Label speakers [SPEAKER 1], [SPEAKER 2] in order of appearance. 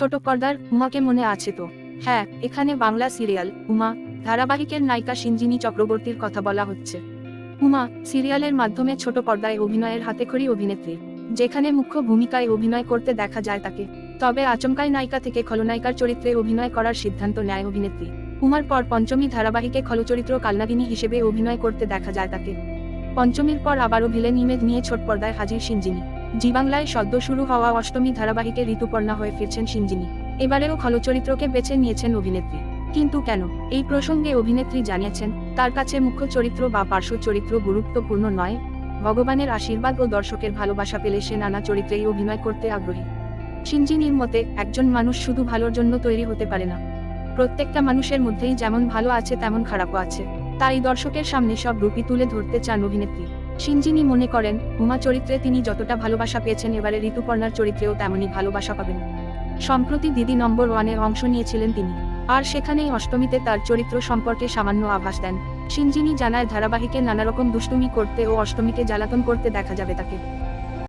[SPEAKER 1] ছোট পর্দার উমাকে মনে আছে তো? হ্যাঁ এখানে বাংলা সিরিয়াল, উমা, ধারাবাহিকের নায়িকা সিঞ্জিনী চক্রবর্তীর কথা বলা হচ্ছে। উমা, সিরিয়ালের মাধ্যমে ছোট পর্দায় অভিনয়ের হাতেখড়ি অভিনেত্রী, যেখানে মুখ্য ভূমিকায় অভিনয় করতে দেখা যায় তাকে। তবে আচমকাই নায়িকা থেকে খলনায়িকার চরিত্রে অভিনয় করার সিদ্ধান্ত নেয় অভিনেত্রী। উমার পর পঞ্চমী ধারাবাহিকে খলচরিত্র কালনাগিনী হিসেবে অভিনয় করতে দেখা যায় তাকে। পঞ্চমীর পর আবারও ভিলেন ইমেজ নিয়ে ছোট পর্দায় হাজির সিঞ্জিনী জি বাংলায় সদ্য শুরু হওয়া অষ্টমী ধারাবাহিকে ঋতুপর্ণা হয়ে ফিরছেন সিঞ্জিনী এবারেও খলচরিত্রকে বেছে নিয়েছেন অভিনেত্রী। কিন্তু কেন? এই প্রসঙ্গে অভিনেত্রী জানিয়েছেন, তার কাছে মুখ্য চরিত্র বা পার্শ্ব চরিত্র গুরুত্বপূর্ণ নয়। ভগবানের আশীর্বাদ ও দর্শকের ভালোবাসা পেলে সে নানা চরিত্রেই অভিনয় করতে আগ্রহী। সিঞ্জিনীর মতে, একজন মানুষ শুধু ভালোর জন্য তৈরি হতে পারে না। প্রত্যেকটা মানুষের মধ্যেই যেমন ভালো আছে, তেমন খারাপও আছে। তাই দর্শকের সামনে সব রূপই তুলে ধরতে চান অভিনেত্রী। সিঞ্জিনী মনে করেন, উমা চরিত্রে তিনি যতটা ভালোবাসা পেয়েছেন, এবারে ঋতুপর্ণার চরিত্রেও তেমনই ভালোবাসা পাবেন। সম্প্রতি দিদি নম্বর ওয়ানে অংশ নিয়েছিলেন তিনি। আর সেখানেই অষ্টমীতে তার চরিত্র সম্পর্কে সামান্য আভাস দেন। সিঞ্জিনী জানায়, ধারাবাহিকে নানারকম দুষ্টুমি করতে ও অষ্টমীকে জ্বালাতন করতে দেখা যাবে তাকে।